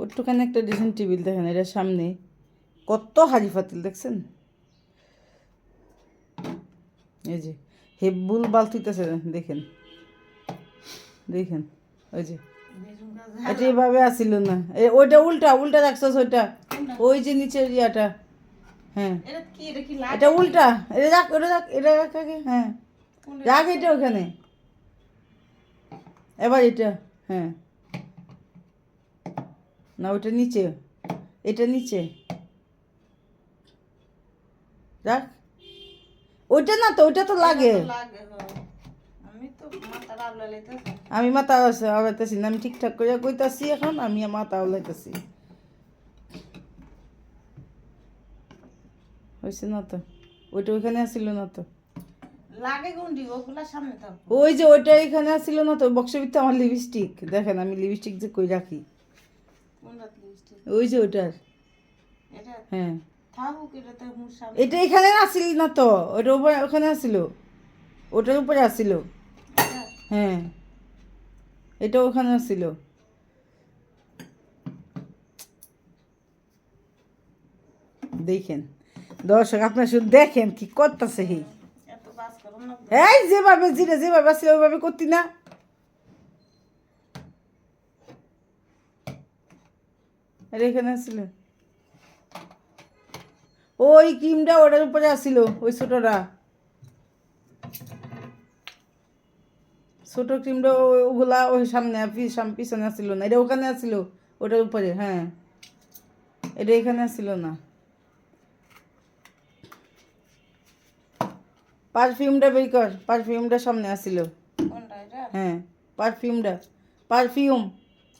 ছোট্টখানে একটা dressing table দেখেন এটার সামনে। কত হাজি ফাতিল দেখছেন? এই যে হেব্বুল বালতিতেছে দেখেন। দেখেন ওই যে। এটা এভাবে আসিল না। ওইটা উল্টা উল্টা রাখছস ওইটা? ওই যে নিচের ইয়াটা। হ্যাঁ। এটা কি এটা কি এটা উল্টা। এটা রাখ ওটা রাখ এটা রাখ আগে হ্যাঁ। রাখ এটা ওখানে। এবার এটা হ্যাঁ। না ওটা নিচে। এটা নিচে। রাখ। ওইটা না তো ওইটা তো লাগে। হ্যাঁ। আমি মাথা আওলাইতেছি না আমি ঠিকঠাক করে কইতাছি এখন আমি মাথা আওলাইতেছি হয়েছে না তো ওইটা ওইখানে আসছিল না তো। লাগে গুন্ডি ওগুলা সামনে থাকব। ওই যে ওইটা এখানে আসছিল না তো বক্সের ভিতরে আমার লিপস্টিক দেখেন আমি লিপস্টিক যে কই রাখি। ওই যে ওইটার এটা? হ্যাঁ। এটা এখানে আসছিল না তো? ওইটা উপরে ওখানে আসছিল ওটার উপরে আসছিল এটা হ্যাঁ। এটা ওখানে আসছিল দেখেন। দর্শক আপনার শুধু দেখেন কি করতেছে এই যেভাবে যেটা যেভাবে আসছিল ওইভাবে করতি না। এখানে আসছিল ওই ক্রিমটা ওটার উপরে আসছিল ওই ছোটটা। ছোট ক্রিমটা ওগুলা ওই সামনে পিছনে আসছিল না। এটা ওখানে আসছিল ওটার উপরে হ্যাঁ। এটা এখানে আসছিল না। পারফিউমটা বের কর পারফিউমটা সামনে আসছিল। হ্যাঁ পারফিউমটা। পারফিউম।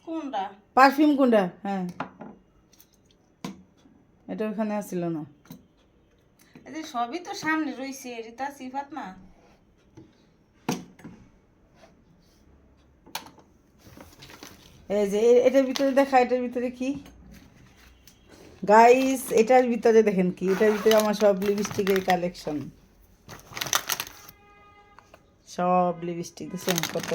কোনটা? পারফিউম কোনটা? হ্যাঁ। এটা ওখানে আসছিল না। এই যে সবই তো সামনে রইছে এটা সিফাত না এই যে এটার ভিতরে দেখা এটার ভিতরে কি? গাইস এটার ভিতরে দেখেন কি? এটার ভিতরে আমার সব লিপস্টিকের কালেকশন সব লিপস্টিক দেখছেন কত?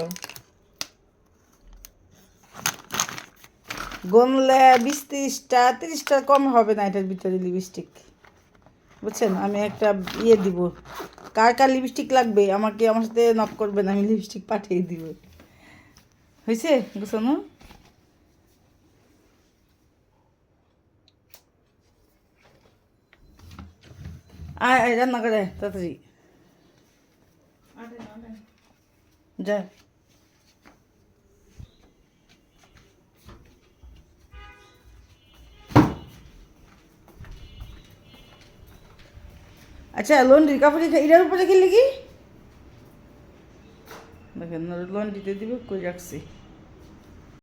গনলে বিশ তিরিশটা তিরিশটা কম হবে না এটার ভিতরে লিপস্টিক বুঝছেন? আমি একটা ইয়ে দিব। কার কার লিপস্টিক লাগবে? আমাকে, আমার সাথে নক করবেন, আমি লিপস্টিক পাঠিয়ে দিব। হয়েছে গুছানো আয়, রান্না করে, তাড়াতাড়ি। যা। আচ্ছা লোন কাপড় এটার উপরে কি দেখেন লন্ড্রিতে দিবে কই রাখছি?